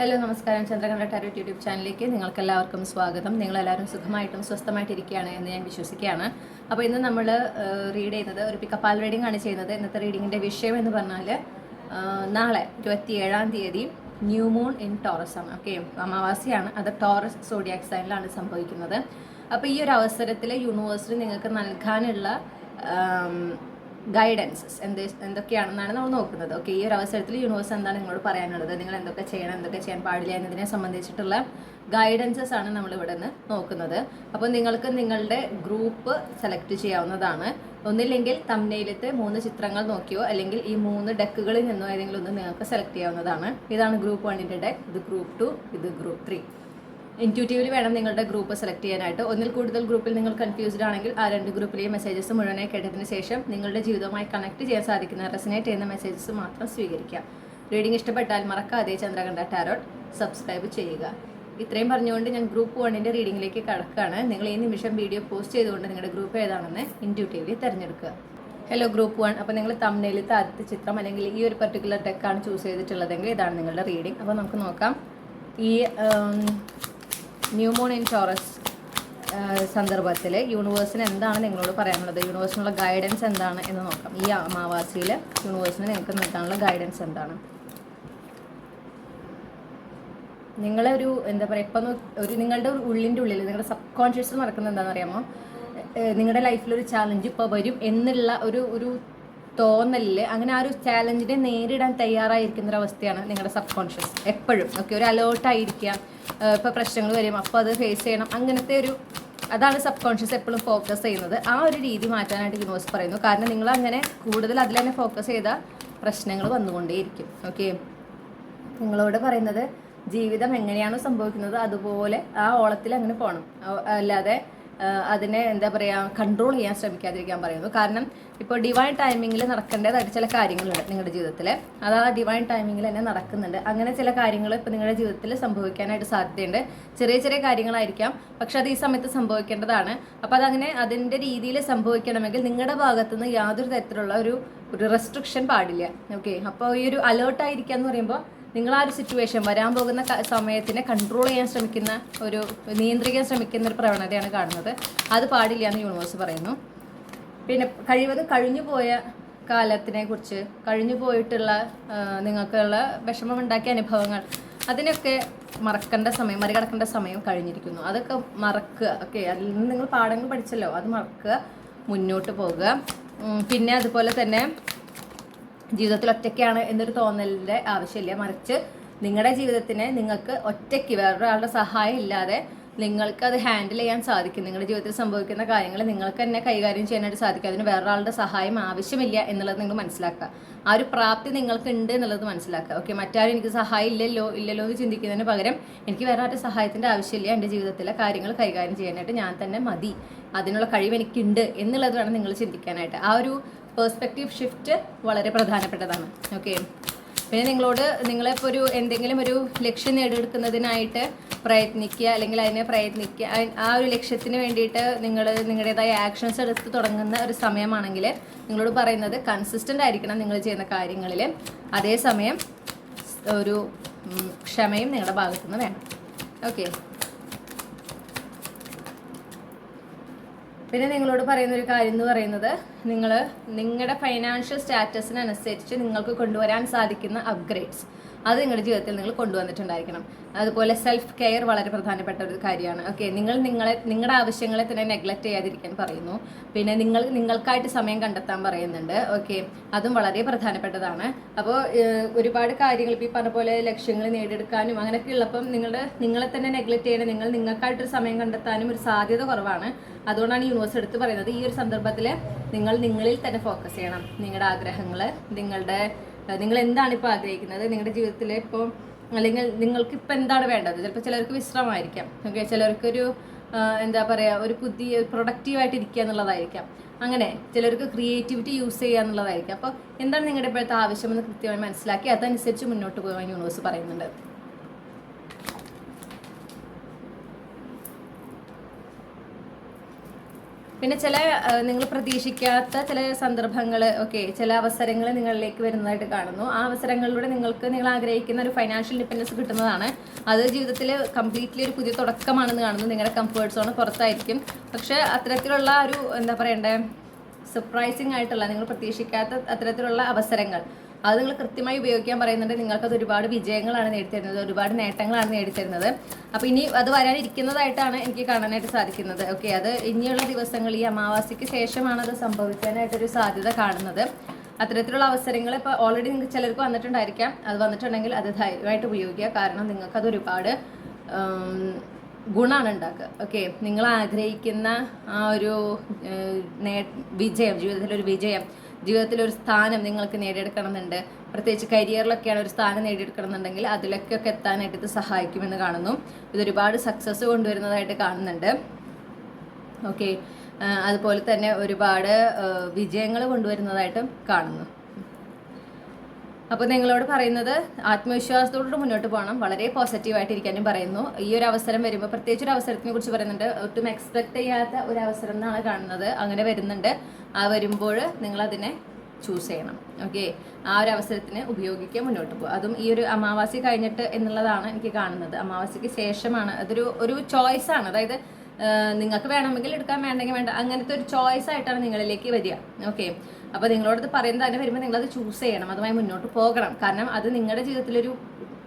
Hello നമസ്കാരം. Chandrakantha tarot YouTube ചാനലിലേക്ക് നിങ്ങൾക്ക് എല്ലാവർക്കും സ്വാഗതം. നിങ്ങളെല്ലാവരും സുഖമായിട്ടും സ്വസ്ഥമായിട്ടിരിക്കുകയാണ് എന്ന് ഞാൻ വിശ്വസിക്കുകയാണ്. അപ്പോൾ ഇന്ന് നമ്മൾ റീഡ് ചെയ്യുന്നത് ഒരു പിക്കപ്പാൽ റീഡിംഗ് ആണ് ചെയ്യുന്നത്. ഇന്നത്തെ റീഡിങ്ങിന്റെ വിഷയം എന്ന് പറഞ്ഞാൽ നാളെ ഇരുപത്തി ഏഴാം തീയതി ന്യൂ മൂൺ ഇൻ ടോറസ് ആണ്. ഓക്കെ അമാവാസിയാണ്. അത് ടോറസ് സോഡിയാക് സൈനിലാണ് സംഭവിക്കുന്നത്. അപ്പോൾ ഈ ഒരു അവസരത്തിൽ യൂണിവേഴ്സിറ്റി നിങ്ങൾക്ക് നൽകാനുള്ള ഗൈഡൻസസ് എന്ത് എന്തൊക്കെയാണെന്നാണ് നമ്മൾ നോക്കുന്നത്. ഓക്കെ ഈ ഒരു അവസരത്തിൽ യൂണിവേഴ്സ് എന്താണ് നിങ്ങളോട് പറയാനുള്ളത്? നിങ്ങൾ എന്തൊക്കെ ചെയ്യണം എന്തൊക്കെ ചെയ്യാൻ പാടില്ല എന്നതിനെ സംബന്ധിച്ചിട്ടുള്ള ഗൈഡൻസസ് ആണ് നമ്മൾ ഇവിടെ നിന്ന് നോക്കുന്നത്. അപ്പോൾ നിങ്ങൾക്ക് നിങ്ങളുടെ ഗ്രൂപ്പ് സെലക്ട് ചെയ്യാവുന്നതാണ്. ഒന്നില്ലെങ്കിൽ തമ്മിലത്തെ മൂന്ന് ചിത്രങ്ങൾ നോക്കിയോ അല്ലെങ്കിൽ ഈ മൂന്ന് ഡെക്കുകളിൽ നിന്നോ ഏതെങ്കിലും ഒന്ന് നിങ്ങൾക്ക് സെലക്ട് ചെയ്യാവുന്നതാണ്. ഇതാണ് ഗ്രൂപ്പ് വണ്ണിന്റെ ഡെക്ക് ഇത് ഗ്രൂപ്പ് ടു ഇത് ഗ്രൂപ്പ് ത്രീ ഇന്റ്യൂട്ടീവ്ലി വേണം നിങ്ങളുടെ ഗ്രൂപ്പ് സെലക്ട് ചെയ്യാനായിട്ട്. ഒന്നിൽ കൂടുതൽ ഗ്രൂപ്പിൽ നിങ്ങൾ കൺഫ്യൂസ്ഡ് ആണെങ്കിൽ ആ രണ്ട് ഗ്രൂപ്പിലെയും മെസ്സേജസ് മുഴുവനായി കേട്ടതിന് ശേഷം നിങ്ങളുടെ ജീവിതവുമായി കണക്ട് ചെയ്യാൻ സാധിക്കുന്ന റെസിനേറ്റ് ചെയ്യുന്ന മെസ്സേജസ് മാത്രം സ്വീകരിക്കാം റീഡിംഗ് ഇഷ്ടപ്പെട്ടാൽ മറക്കാതെ ചന്ദ്രകണ്ഠ ടാരോട്ട് സബ്സ്ക്രൈബ് ചെയ്യുക. ഇത്രയും പറഞ്ഞുകൊണ്ട് ഞാൻ ഗ്രൂപ്പ് വണ്ണിന്റെ റീഡിങ്ങിലേക്ക് കടക്കുകയാണ്. നിങ്ങൾ ഈ നിമിഷം വീഡിയോ പോസ്റ്റ് ചെയ്തുകൊണ്ട് നിങ്ങളുടെ ഗ്രൂപ്പ് ഏതാണെന്ന് ഇന്റ്യൂട്ടീവ്ലി തിരഞ്ഞെടുക്കുക. ഹലോ ഗ്രൂപ്പ് വൺ അപ്പോൾ നിങ്ങൾ തമ്മിലത്തെ ആദ്യത്തെ ചിത്രം അല്ലെങ്കിൽ ഈ ഒരു പെർട്ടിക്കുലർ ടെക്കാണ് ചൂസ് ചെയ്തിട്ടുള്ളതെങ്കിൽ ഇതാണ് നിങ്ങളുടെ റീഡിംഗ് അപ്പോൾ നമുക്ക് നോക്കാം. ഈ ന്യൂമോൺ ഇൻ ടോറസ് സന്ദർഭത്തിൽ യൂണിവേഴ്സിന് എന്താണ് നിങ്ങളോട് പറയാനുള്ളത്? യൂണിവേഴ്സിനുള്ള ഗൈഡൻസ് എന്താണ് എന്ന് നോക്കാം. ഈ അമാവാസിയിൽ യൂണിവേഴ്സിന് നിങ്ങൾക്ക് നൽകാനുള്ള ഗൈഡൻസ് എന്താണ്? നിങ്ങളെ ഒരു എന്താ പറയുക ഇപ്പം ഒരു നിങ്ങളുടെ ഉള്ളിന്റെ ഉള്ളിൽ നിങ്ങളുടെ സബ് കോൺഷ്യസിൽ നടക്കുന്നത് എന്താണെന്ന് അറിയാമോ? നിങ്ങളുടെ ലൈഫിൽ ഒരു ചാലഞ്ച് ഇപ്പോൾ വരും എന്നുള്ള ഒരു ഒരു തോന്നലിൽ അങ്ങനെ ആ ഒരു ചാലഞ്ചിനെ നേരിടാൻ തയ്യാറായിരിക്കുന്ന ഒരു അവസ്ഥയാണ് നിങ്ങളുടെ സബ് കോൺഷ്യസ് എപ്പോഴും. ഓക്കെ ഒരു അലേർട്ടായിരിക്കുക ഇപ്പോൾ പ്രശ്നങ്ങൾ വരും. അപ്പോൾ അത് ഫേസ് ചെയ്യണം. അങ്ങനത്തെ ഒരു അതാണ് സബ് കോൺഷ്യസ് എപ്പോഴും ഫോക്കസ് ചെയ്യുന്നത്. ആ ഒരു രീതി മാറ്റാനായിട്ട് യൂണിവേഴ്സ് പറയുന്നു. കാരണം നിങ്ങൾ അങ്ങനെ കൂടുതൽ അതിൽ തന്നെ ഫോക്കസ് ചെയ്താൽ പ്രശ്നങ്ങൾ വന്നുകൊണ്ടേയിരിക്കും. ഓക്കെ. നിങ്ങളോട് പറയുന്നത് ജീവിതം എങ്ങനെയാണോ സംഭവിക്കുന്നത് അതുപോലെ ആ ഓളത്തിൽ അങ്ങനെ പോകണം അല്ലാതെ അതിനെ എന്താ പറയുക കൺട്രോൾ ചെയ്യാൻ ശ്രമിക്കാതിരിക്കാൻ പറയുന്നു. കാരണം ഇപ്പോൾ ഡിവൈൻ ടൈമിങ്ങിൽ നടക്കേണ്ടതായിട്ട് ചില കാര്യങ്ങളുണ്ട് നിങ്ങളുടെ ജീവിതത്തിൽ അത് ആ ഡിവൈൻ ടൈമിങ്ങിൽ തന്നെ നടക്കുന്നുണ്ട്. അങ്ങനെ ചില കാര്യങ്ങൾ ഇപ്പോൾ നിങ്ങളുടെ ജീവിതത്തിൽ സംഭവിക്കാനായിട്ട് സാധ്യതയുണ്ട്. ചെറിയ ചെറിയ കാര്യങ്ങളായിരിക്കാം പക്ഷെ അത് ഈ സമയത്ത് സംഭവിക്കേണ്ടതാണ്. അപ്പോൾ അതങ്ങനെ അതിന്റെ രീതിയിൽ സംഭവിക്കണമെങ്കിൽ നിങ്ങളുടെ ഭാഗത്തുനിന്ന് യാതൊരു തരത്തിലുള്ള ഒരു ഒരു റെസ്ട്രിക്ഷൻ പാടില്ല. ഓക്കെ അപ്പോൾ ഈ ഒരു അലേർട്ടായിരിക്കുക എന്ന് പറയുമ്പോൾ നിങ്ങൾ ആ ഒരു സിറ്റുവേഷൻ വരാൻ പോകുന്ന സമയത്തിനെ കൺട്രോൾ ചെയ്യാൻ ശ്രമിക്കുന്ന ഒരു നിയന്ത്രിക്കാൻ ശ്രമിക്കുന്ന ഒരു പ്രവണതയാണ് കാണുന്നത്. അത് പാടില്ല എന്ന് യൂണിവേഴ്സ് പറയുന്നു. പിന്നെ കഴിവതും കഴിഞ്ഞു പോയ കാലത്തിനെ കുറിച്ച് കഴിഞ്ഞു പോയിട്ടുള്ള നിങ്ങൾക്കുള്ള വിഷമമുണ്ടാക്കിയ അനുഭവങ്ങൾ അതിനൊക്കെ മറക്കേണ്ട സമയം മറികടക്കേണ്ട സമയം കഴിഞ്ഞിരിക്കുന്നു. അതൊക്കെ മറക്കുക. ഓക്കെ അതിൽ നിന്ന് നിങ്ങൾ പാഠങ്ങൾ പഠിച്ചല്ലോ. അത് മറക്കുക. മുന്നോട്ട് പോകുക പിന്നെ അതുപോലെ തന്നെ ജീവിതത്തിൽ ഒറ്റയ്ക്കാണ് എന്നൊരു തോന്നലിന്റെ ആവശ്യമില്ല. മറിച്ച് നിങ്ങളുടെ ജീവിതത്തിനെ നിങ്ങൾക്ക് ഒറ്റയ്ക്ക് വേറൊരാളുടെ സഹായം ഇല്ലാതെ നിങ്ങൾക്ക് അത് ഹാൻഡിൽ ചെയ്യാൻ സാധിക്കും. നിങ്ങളുടെ ജീവിതത്തിൽ സംഭവിക്കുന്ന കാര്യങ്ങൾ നിങ്ങൾക്ക് തന്നെ കൈകാര്യം ചെയ്യാനായിട്ട് സാധിക്കും. അതിന് വേറൊരാളുടെ സഹായം ആവശ്യമില്ല എന്നുള്ളത് നിങ്ങൾ മനസ്സിലാക്കുക. ആ ഒരു പ്രാപ്തി നിങ്ങൾക്ക് ഉണ്ട് എന്നുള്ളത് മനസ്സിലാക്കുക. ഓക്കെ മറ്റാരും എനിക്ക് സഹായം ഇല്ലല്ലോ ഇല്ലല്ലോ എന്ന് ചിന്തിക്കുന്നതിന് പകരം എനിക്ക് വേറെ സഹായത്തിന്റെ ആവശ്യമില്ല. എന്റെ ജീവിതത്തിലെ കാര്യങ്ങൾ കൈകാര്യം ചെയ്യാനായിട്ട് ഞാൻ തന്നെ മതി. അതിനുള്ള കഴിവ് എനിക്കുണ്ട് എന്നുള്ളത് വേണം നിങ്ങൾ ചിന്തിക്കാനായിട്ട്. ആ ഒരു പേഴ്സ്പെക്റ്റീവ് ഷിഫ്റ്റ് വളരെ പ്രധാനപ്പെട്ടതാണ്. ഓക്കെ പിന്നെ നിങ്ങളോട് നിങ്ങളിപ്പോൾ ഒരു എന്തെങ്കിലും ഒരു ലക്ഷ്യം നേടിയെടുക്കുന്നതിനായിട്ട് പ്രയത്നിക്കുക അല്ലെങ്കിൽ അതിനെ പ്രയത്നിക്കുക ആ ഒരു ലക്ഷ്യത്തിന് വേണ്ടിയിട്ട് നിങ്ങൾ നിങ്ങളുടേതായ ആക്ഷൻസ് എടുത്ത് തുടങ്ങുന്ന ഒരു സമയമാണെങ്കിൽ നിങ്ങളോട് പറയുന്നത് കൺസിസ്റ്റന്റ് ആയിരിക്കണം നിങ്ങൾ ചെയ്യുന്ന കാര്യങ്ങളിൽ. അതേസമയം ഒരു ക്ഷമയും നിങ്ങളുടെ ഭാഗത്തുനിന്ന് വേണം. ഓക്കെ പിന്നെ നിങ്ങളോട് പറയുന്ന ഒരു കാര്യം എന്ന് പറയുന്നത് നിങ്ങൾ നിങ്ങളുടെ ഫൈനാൻഷ്യൽ സ്റ്റാറ്റസിനനുസരിച്ച് നിങ്ങൾക്ക് കൊണ്ടുവരാൻ സാധിക്കുന്ന അപ്ഗ്രേഡ്സ് അത് നിങ്ങളുടെ ജീവിതത്തിൽ നിങ്ങൾ കൊണ്ടുവന്നിട്ടുണ്ടായിരിക്കണം. അതുപോലെ സെൽഫ് കെയർ വളരെ പ്രധാനപ്പെട്ട ഒരു കാര്യമാണ്. ഓക്കെ നിങ്ങൾ നിങ്ങളെ നിങ്ങളുടെ ആവശ്യങ്ങളെ തന്നെ നെഗ്ലക്റ്റ് ചെയ്യാതിരിക്കാൻ പറയുന്നു. പിന്നെ നിങ്ങൾ നിങ്ങൾക്കായിട്ട് സമയം കണ്ടെത്താൻ പറയുന്നുണ്ട്. ഓക്കെ അതും വളരെ പ്രധാനപ്പെട്ടതാണ്. അപ്പോൾ ഒരുപാട് കാര്യങ്ങൾ ഇപ്പോൾ ഈ പറഞ്ഞ പോലെ ലക്ഷ്യങ്ങൾ നേടിയെടുക്കാനും അങ്ങനെയൊക്കെ ഉള്ളപ്പം നിങ്ങളുടെ നിങ്ങളെ തന്നെ നെഗ്ലക്റ്റ് ചെയ്യണം നിങ്ങൾ നിങ്ങൾക്കായിട്ടൊരു സമയം കണ്ടെത്താനും ഒരു സാധ്യത കുറവാണ്. അതുകൊണ്ടാണ് യൂണിവേഴ്സ് എടുത്ത് പറയുന്നത് ഈ ഒരു സന്ദർഭത്തിൽ നിങ്ങൾ നിങ്ങളിൽ തന്നെ ഫോക്കസ് ചെയ്യണം. നിങ്ങളുടെ ആഗ്രഹങ്ങൾ നിങ്ങളുടെ നിങ്ങൾ എന്താണ് ഇപ്പോൾ ആഗ്രഹിക്കുന്നത്? നിങ്ങളുടെ ജീവിതത്തിൽ ഇപ്പോൾ അല്ലെങ്കിൽ നിങ്ങൾക്ക് ഇപ്പം എന്താണ് വേണ്ടത്? ചിലപ്പോൾ ചിലർക്ക് വിശ്രമമായിരിക്കാം. ഓക്കെ ചിലർക്കൊരു എന്താ പറയുക ഒരു പുതിയ പ്രൊഡക്റ്റീവായിട്ട് ഇരിക്കുക എന്നുള്ളതായിരിക്കാം. അങ്ങനെ ചിലർക്ക് ക്രിയേറ്റിവിറ്റി യൂസ് ചെയ്യുക എന്നുള്ളതായിരിക്കാം. അപ്പോൾ എന്താണ് നിങ്ങളുടെ ഇപ്പോഴത്തെ ആവശ്യമെന്ന് കൃത്യമായി മനസ്സിലാക്കി അതനുസരിച്ച് മുന്നോട്ട് പോകാൻ യൂണിവേഴ്സ് പറയുന്നുണ്ട്. പിന്നെ ചില നിങ്ങൾ പ്രതീക്ഷിക്കാത്ത ചില സന്ദർഭങ്ങൾ ഓക്കെ ചില അവസരങ്ങൾ നിങ്ങളിലേക്ക് വരുന്നതായിട്ട് കാണുന്നു. ആ അവസരങ്ങളിലൂടെ നിങ്ങൾക്ക് നിങ്ങൾ ആഗ്രഹിക്കുന്ന ഒരു ഫൈനാൻഷ്യൽ ഡിപ്പെൻഡൻസ് കിട്ടുന്നതാണ്. അത് ജീവിതത്തിൽ കംപ്ലീറ്റ്ലി ഒരു പുതിയ തുടക്കമാണെന്ന് കാണുന്നു. നിങ്ങളുടെ കംഫേർട്ട് സോൺ പുറത്തായിരിക്കും. പക്ഷേ അത്തരത്തിലുള്ള ഒരു എന്താ പറയണ്ടേ സർപ്രൈസിങ് ആയിട്ടുള്ള നിങ്ങൾ പ്രതീക്ഷിക്കാത്ത അത്തരത്തിലുള്ള അവസരങ്ങൾ. അത് നിങ്ങൾ കൃത്യമായി ഉപയോഗിക്കാൻ പറയുന്നുണ്ട്. നിങ്ങൾക്കത് ഒരുപാട് വിജയങ്ങളാണ് നേടിത്തരുന്നത്. ഒരുപാട് നേട്ടങ്ങളാണ് നേടിത്തരുന്നത്. അപ്പോൾ ഇനി അത് വരാനിരിക്കുന്നതായിട്ടാണ് എനിക്ക് കാണാനായിട്ട് സാധിക്കുന്നത്. ഓക്കെ അത് ഇനിയുള്ള ദിവസങ്ങൾ ഈ അമാവാസിക്ക് ശേഷമാണ് അത് സംഭവിക്കാനായിട്ടൊരു സാധ്യത കാണുന്നത്. അത്തരത്തിലുള്ള അവസരങ്ങൾ ഇപ്പോൾ ഓൾറെഡി നിങ്ങൾക്ക് ചിലർക്ക് വന്നിട്ടുണ്ടായിരിക്കാം. അത് വന്നിട്ടുണ്ടെങ്കിൽ അത് ധൈര്യമായിട്ട് ഉപയോഗിക്കുക. കാരണം നിങ്ങൾക്കത് ഒരുപാട് ഗുണമാണ് ഉണ്ടാക്കുക. ഓക്കെ നിങ്ങൾ ആഗ്രഹിക്കുന്ന ആ ഒരു വിജയം ജീവിതത്തിലൊരു വിജയം. ജീവിതത്തിലൊരു സ്ഥാനം നിങ്ങൾക്ക് നേടിയെടുക്കണമെന്നുണ്ട്. പ്രത്യേകിച്ച് കരിയറിലൊക്കെയാണ് ഒരു സ്ഥാനം നേടിയെടുക്കണമെന്നുണ്ടെങ്കിൽ അതിലൊക്കെ എത്താനായിട്ട് ഇത് സഹായിക്കുമെന്ന് കാണുന്നു. ഇതൊരുപാട് സക്സസ് കൊണ്ടുവരുന്നതായിട്ട് കാണുന്നുണ്ട്. ഓക്കെ അതുപോലെ തന്നെ ഒരുപാട് വിജയങ്ങൾ കൊണ്ടുവരുന്നതായിട്ടും കാണുന്നു. അപ്പോൾ നിങ്ങളോട് പറയുന്നത് ആത്മവിശ്വാസത്തോടുകൂടി മുന്നോട്ട് പോകണം. വളരെ പോസിറ്റീവായിട്ട് ഇരിക്കാനും പറയുന്നു. ഈ ഒരു അവസരം വരുമ്പോൾ പ്രത്യേകിച്ച് ഒരു അവസരത്തിനെ കുറിച്ച് പറയുന്നുണ്ട്. ഒട്ടും എക്സ്പെക്ട് ചെയ്യാത്ത ഒരു അവസരം എന്നാണ് കാണുന്നത്. അങ്ങനെ വരുന്നുണ്ട്. ആ വരുമ്പോൾ നിങ്ങളതിനെ ചൂസ് ചെയ്യണം. ഓക്കെ ആ ഒരു അവസരത്തിന് ഉപയോഗിക്കുക മുന്നോട്ട് പോകും അതും ഈ ഒരു അമാവാസി കഴിഞ്ഞിട്ട് എന്നുള്ളതാണ് എനിക്ക് കാണുന്നത്. അമാവാസിക്ക് ശേഷമാണ് അതൊരു ഒരു ചോയ്സ് ആണ്. അതായത് നിങ്ങൾക്ക് വേണമെങ്കിൽ എടുക്കാൻ വേണ്ടെങ്കിൽ വേണ്ട. അങ്ങനത്തെ ഒരു ചോയ്സ് ആയിട്ടാണ് നിങ്ങളിലേക്ക് വരിക. ഓക്കെ അപ്പോൾ നിങ്ങളോട് പറയുന്നത് അതിന് വരുമ്പോൾ അത് ചൂസ് ചെയ്യണം അതുമായി മുന്നോട്ട് പോകണം. കാരണം അത് നിങ്ങളുടെ ജീവിതത്തിലൊരു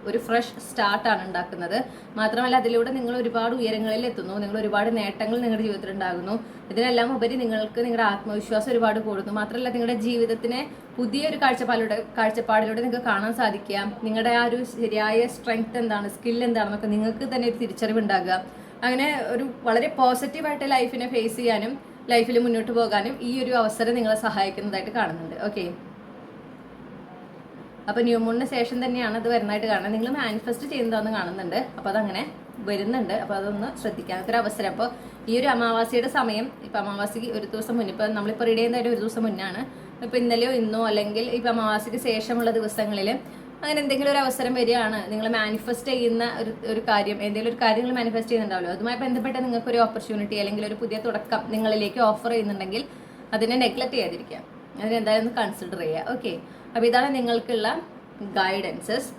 ഒരു ഫ്രഷ് സ്റ്റാർട്ടാണ് ഉണ്ടാക്കുന്നത്. മാത്രമല്ല അതിലൂടെ നിങ്ങൾ ഒരുപാട് ഉയരങ്ങളിൽ എത്തുന്നു നിങ്ങൾ ഒരുപാട് നേട്ടങ്ങൾ നിങ്ങളുടെ ജീവിതത്തിൽ ഉണ്ടാകുന്നു. ഇതിനെല്ലാം ഉപരി നിങ്ങൾക്ക് നിങ്ങളുടെ ആത്മവിശ്വാസം ഒരുപാട് കൂടുന്നു. മാത്രമല്ല നിങ്ങളുടെ ജീവിതത്തിനെ പുതിയൊരു കാഴ്ചപ്പാടിലൂടെ കാഴ്ചപ്പാടിലൂടെ നിങ്ങൾക്ക് കാണാൻ സാധിക്കുക. നിങ്ങളുടെ ആ ഒരു ശരിയായ സ്ട്രെങ്ത് എന്താണ് സ്കിൽ എന്താണെന്നൊക്കെ നിങ്ങൾക്ക് തന്നെ ഒരു തിരിച്ചറിവ് ഉണ്ടാകുക. അങ്ങനെ ഒരു വളരെ പോസിറ്റീവായിട്ട് ലൈഫിനെ ഫേസ് ചെയ്യാനും ലൈഫിൽ മുന്നോട്ട് പോകാനും ഈ ഒരു അവസരം നിങ്ങളെ സഹായിക്കുന്നതായിട്ട് കാണുന്നുണ്ട്. ഓക്കെ അപ്പോൾ ന്യൂമൂണിന് ശേഷം തന്നെയാണ് അത് വരുന്നതായിട്ട് കാണുന്നത്. നിങ്ങൾ മാനിഫെസ്റ്റ് ചെയ്യുന്നതാണെന്ന് കാണുന്നുണ്ട്. അപ്പോൾ അതങ്ങനെ വരുന്നുണ്ട്. അപ്പോൾ അതൊന്ന് ശ്രദ്ധിക്കാത്തൊരു അവസരം. അപ്പോൾ ഈ ഒരു അമാവാസിയുടെ സമയം ഇപ്പൊ അമാവാസിക്ക് ഒരു ദിവസം മുന്നേ ഇപ്പൊ നമ്മളിപ്പോൾ റീഡ് ചെയ്യുന്നതായിട്ട് ഒരു ദിവസം മുന്നാണ്. ഇപ്പോൾ ഇന്നലെയോ ഇന്നോ അല്ലെങ്കിൽ ഇപ്പൊ അമാവാസിക്ക് ശേഷമുള്ള ദിവസങ്ങളിൽ അങ്ങനെ എന്തെങ്കിലും ഒരു അവസരം വരികയാണ്. നിങ്ങൾ മാനിഫെസ്റ്റ് ചെയ്യുന്ന ഒരു ഒരു കാര്യം എന്തെങ്കിലും ഒരു കാര്യം നിങ്ങൾ മാനിഫെസ്റ്റ് ചെയ്യുന്നുണ്ടാവല്ലോ. അതുമായി ബന്ധപ്പെട്ട് നിങ്ങൾക്ക് ഒരു ഓപ്പർച്യൂണിറ്റി അല്ലെങ്കിൽ ഒരു പുതിയ തുടക്കം നിങ്ങളിലേക്ക് ഓഫർ ചെയ്യുന്നുണ്ടെങ്കിൽ അതിനെ നെഗ്ലക്ട് ചെയ്യാതിരിക്കുക. അതിനെ എന്തായാലും ഒന്ന് കൺസിഡർ ചെയ്യുക. ഓക്കെ അപ്പോൾ ഇതാണ് നിങ്ങൾക്കുള്ള ഗൈഡൻസസ്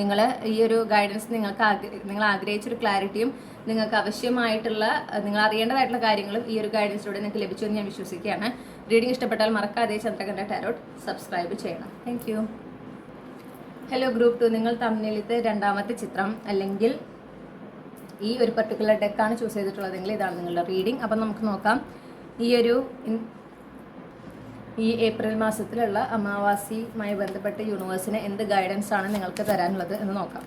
നിങ്ങൾ ഈ ഒരു ഗൈഡൻസ് നിങ്ങൾക്ക് നിങ്ങൾ ആഗ്രഹിച്ചൊരു ക്ലാരിറ്റിയും നിങ്ങൾക്ക് ആവശ്യമായിട്ടുള്ള നിങ്ങൾ അറിയേണ്ടതായിട്ടുള്ള കാര്യങ്ങളും ഈ ഒരു ഗൈഡൻസിലൂടെ നിങ്ങൾക്ക് ലഭിച്ചു എന്ന് ഞാൻ വിശ്വസിക്കുകയാണ്. റീഡിംഗ് ഇഷ്ടപ്പെട്ടാൽ മറക്കാതെ ചന്ദ്രകണ്ഠ ടാരോട്ട് സബ്സ്ക്രൈബ് ചെയ്യണം. താങ്ക് ഹലോ ഗ്രൂപ്പ് ടു നിങ്ങൾ തമ്മിലത്തെ രണ്ടാമത്തെ ചിത്രം അല്ലെങ്കിൽ ഈ ഒരു പർട്ടിക്കുലർ ഡെക്കാണ് ചൂസ് ചെയ്തിട്ടുള്ളതെങ്കിൽ ഇതാണ് നിങ്ങളുടെ റീഡിംഗ് അപ്പം നമുക്ക് നോക്കാം. ഈ ഒരു ഈ ഏപ്രിൽ മാസത്തിലുള്ള അമാവാസിയുമായി ബന്ധപ്പെട്ട് യൂണിവേഴ്സിന് എന്ത് ഗൈഡൻസ് ആണ് നിങ്ങൾക്ക് തരാനുള്ളത് എന്ന് നോക്കാം.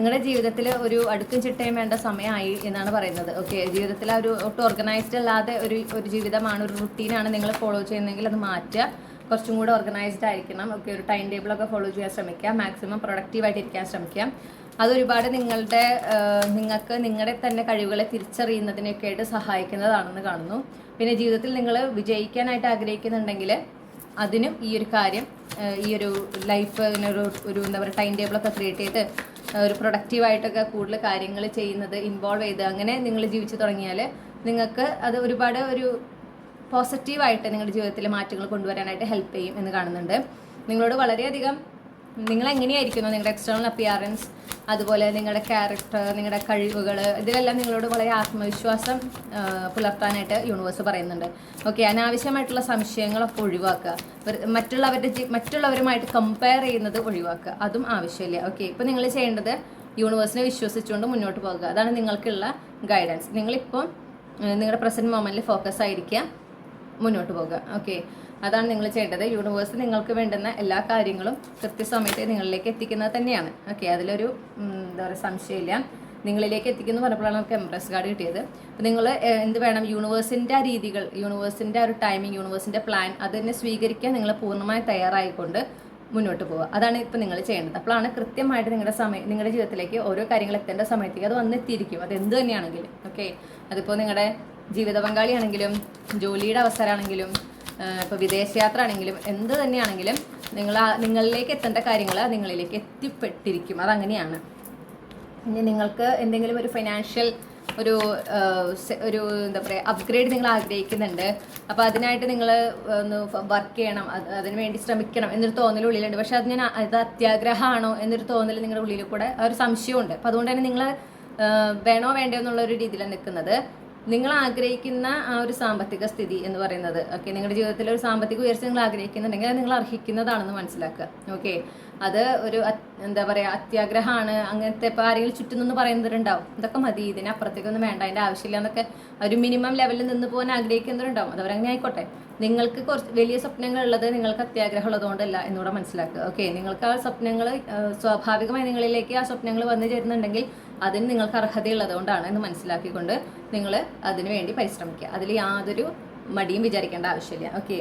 നിങ്ങളുടെ ജീവിതത്തിൽ ഒരു അടുക്കും ചിട്ടയും വേണ്ട സമയമായി എന്നാണ് പറയുന്നത്. ഓക്കെ ജീവിതത്തിൽ ആ ഒരു ഒട്ടും ഓർഗനൈസ്ഡ് അല്ലാതെ ഒരു ഒരു ജീവിതമാണ് ഒരു റുട്ടീനാണ് നിങ്ങൾ ഫോളോ ചെയ്യുന്നതെങ്കിൽ അത് മാറ്റുക. കുറച്ചും കൂടെ ഓർഗനൈസ്ഡ് ആയിരിക്കണം. ഓക്കെ ഒരു ടൈം ടേബിളൊക്കെ ഫോളോ ചെയ്യാൻ ശ്രമിക്കുക. മാക്സിമം പ്രൊഡക്റ്റീവായിട്ട് ഇരിക്കാൻ ശ്രമിക്കുക. അതൊരുപാട് നിങ്ങളുടെ നിങ്ങൾക്ക് നിങ്ങളുടെ തന്നെ കഴിവുകളെ തിരിച്ചറിയുന്നതിനൊക്കെ ആയിട്ട് സഹായിക്കുന്നതാണെന്ന് കാണുന്നു. പിന്നെ ജീവിതത്തിൽ നിങ്ങൾ വിജയിക്കാനായിട്ട് ആഗ്രഹിക്കുന്നുണ്ടെങ്കിൽ അതിനും ഈ ഒരു കാര്യം ഈ ഒരു ലൈഫ് ഒരു ഒരു എന്താ പറയുക ടൈം ടേബിളൊക്കെ ക്രിയേറ്റ് ചെയ്ത് ഒരു പ്രൊഡക്റ്റീവായിട്ടൊക്കെ കൂടുതൽ കാര്യങ്ങൾ ചെയ്യുന്നത് ഇൻവോൾവ് ചെയ്ത് അങ്ങനെ നിങ്ങൾ ജീവിച്ചു തുടങ്ങിയാൽ നിങ്ങൾക്ക് അത് ഒരുപാട് ഒരു പോസിറ്റീവായിട്ട് നിങ്ങളുടെ ജീവിതത്തിൽ മാറ്റങ്ങൾ കൊണ്ടുവരാനായിട്ട് ഹെൽപ്പ് ചെയ്യും എന്ന് കാണുന്നുണ്ട്. നിങ്ങളോട് വളരെയധികം നിങ്ങൾ എങ്ങനെയായിരിക്കുന്നു നിങ്ങളുടെ എക്സ്റ്റേണൽ അപ്പിയറൻസ് അതുപോലെ നിങ്ങളുടെ ക്യാരക്ടർ നിങ്ങളുടെ കഴിവുകൾ ഇതിലെല്ലാം നിങ്ങളോട് വളരെ ആത്മവിശ്വാസം പുലർത്താനായിട്ട് യൂണിവേഴ്സ് പറയുന്നുണ്ട്. ഓക്കെ അനാവശ്യമായിട്ടുള്ള സംശയങ്ങളൊക്കെ ഒഴിവാക്കുക. മറ്റുള്ളവരുടെ മറ്റുള്ളവരുമായിട്ട് കമ്പയർ ചെയ്യുന്നത് ഒഴിവാക്കുക. അതും ആവശ്യമില്ല. ഓക്കെ ഇപ്പം നിങ്ങൾ ചെയ്യേണ്ടത് യൂണിവേഴ്സിനെ വിശ്വസിച്ചുകൊണ്ട് മുന്നോട്ട് പോകുക അതാണ് നിങ്ങൾക്കുള്ള ഗൈഡൻസ് നിങ്ങളിപ്പം നിങ്ങളുടെ പ്രസന്റ് മൊമെന്റിൽ ഫോക്കസ് ആയിരിക്കുക മുന്നോട്ട് പോകുക ഓക്കെ അതാണ് നിങ്ങൾ ചെയ്യേണ്ടത്. യൂണിവേഴ്സ് നിങ്ങൾക്ക് വേണ്ടുന്ന എല്ലാ കാര്യങ്ങളും കൃത്യസമയത്ത് നിങ്ങളിലേക്ക് എത്തിക്കുന്നത് തന്നെയാണ്. ഓക്കെ അതിലൊരു എന്താ പറയുക സംശയമില്ല. നിങ്ങളിലേക്ക് എത്തിക്കുന്നു പറഞ്ഞപ്പോഴാണ് നമുക്ക് എംപ്രസ് കാർഡ് കിട്ടിയത്. അപ്പോൾ നിങ്ങൾ എന്ത് വേണം? യൂണിവേഴ്സിന്റെ ആ രീതികൾ യൂണിവേഴ്സിന്റെ ആ ഒരു ടൈമിംഗ് യൂണിവേഴ്സിന്റെ പ്ലാൻ അത് തന്നെ സ്വീകരിക്കാൻ നിങ്ങൾ പൂർണമായി തയ്യാറായിക്കൊണ്ട് മുന്നോട്ട് പോവുക. അതാണ് ഇപ്പോൾ നിങ്ങൾ ചെയ്യേണ്ടത്. അപ്പോഴാണ് കൃത്യമായിട്ട് നിങ്ങളുടെ സമയം നിങ്ങളുടെ ജീവിതത്തിലേക്ക് ഓരോ കാര്യങ്ങൾ എത്തേണ്ട സമയത്തേക്ക് അത് വന്നെത്തിയിരിക്കും. അത് എന്ത് തന്നെയാണെങ്കിലും. ഓക്കെ അതിപ്പോൾ നിങ്ങളുടെ ജീവിത പങ്കാളിയാണെങ്കിലും ജോലിയുടെ അവസരമാണെങ്കിലും ഇപ്പോൾ വിദേശയാത്ര ആണെങ്കിലും എന്ത് തന്നെയാണെങ്കിലും നിങ്ങൾ നിങ്ങളിലേക്ക് എത്തേണ്ട കാര്യങ്ങൾ നിങ്ങളിലേക്ക് എത്തിപ്പെട്ടിരിക്കും. അതങ്ങനെയാണ്. ഇനി നിങ്ങൾക്ക് എന്തെങ്കിലും ഒരു ഫൈനാൻഷ്യൽ ഒരു ഒരു എന്താ പറയുക അപ്ഗ്രേഡ് നിങ്ങൾ ആഗ്രഹിക്കുന്നുണ്ട്. അപ്പോൾ അതിനായിട്ട് നിങ്ങൾ ഒന്ന് വർക്ക് ചെയ്യണം. അത് അതിന് വേണ്ടി ശ്രമിക്കണം എന്നൊരു തോന്നൽ ഉള്ളിലുണ്ട്. പക്ഷെ അത് ഞാൻ അത് അത്യാഗ്രഹമാണോ എന്നൊരു തോന്നൽ നിങ്ങളുടെ ഉള്ളിൽ കൂടെ ഒരു സംശയമുണ്ട്. അപ്പോൾ അതുകൊണ്ട് തന്നെ നിങ്ങൾ വേണോ വേണ്ടോ എന്നുള്ള ഒരു രീതിയിലാണ് നിൽക്കുന്നത്. നിങ്ങൾ ആഗ്രഹിക്കുന്ന ആ ഒരു സാമ്പത്തിക സ്ഥിതി എന്ന് പറയുന്നത്. ഓക്കെ നിങ്ങളുടെ ജീവിതത്തിൽ ഒരു സാമ്പത്തിക ഉയർച്ച നിങ്ങൾ ആഗ്രഹിക്കുന്നുണ്ടെങ്കിൽ അത് നിങ്ങൾ അർഹിക്കുന്നതാണെന്ന് മനസ്സിലാക്കുക. ഓക്കെ അത് ഒരു എന്താ പറയുക അത്യാഗ്രഹമാണ്. അങ്ങനത്തെ ഇപ്പോൾ ആരെങ്കിലും ചുറ്റും നിന്ന് പറയുന്നവരുണ്ടാവും. ഇതൊക്കെ മതി ഇതിനപ്പുറത്തേക്കൊന്നും വേണ്ട. അതിന്റെ ആവശ്യമില്ല എന്നൊക്കെ ഒരു മിനിമം ലെവലിൽ നിന്ന് പോകാൻ ആഗ്രഹിക്കുന്നവരുണ്ടാവും. അതവരങ്ങനെ ആയിക്കോട്ടെ. നിങ്ങൾക്ക് കുറച്ച് വലിയ സ്വപ്നങ്ങൾ ഉള്ളത് നിങ്ങൾക്ക് അത്യാഗ്രഹം ഉള്ളതുകൊണ്ടല്ല എന്നൂടെ മനസ്സിലാക്കുക. ഓക്കെ നിങ്ങൾക്ക് ആ സ്വപ്നങ്ങൾ സ്വാഭാവികമായി നിങ്ങളിലേക്ക് ആ സ്വപ്നങ്ങൾ വന്നു ചേരുന്നുണ്ടെങ്കിൽ അതിന് നിങ്ങൾക്ക് അർഹതയുള്ളതുകൊണ്ടാണ് എന്ന് മനസ്സിലാക്കിക്കൊണ്ട് നിങ്ങൾ അതിനു വേണ്ടി പരിശ്രമിക്കുക. അതിൽ യാതൊരു മടിയും വിചാരിക്കേണ്ട ആവശ്യമില്ല. ഓക്കെ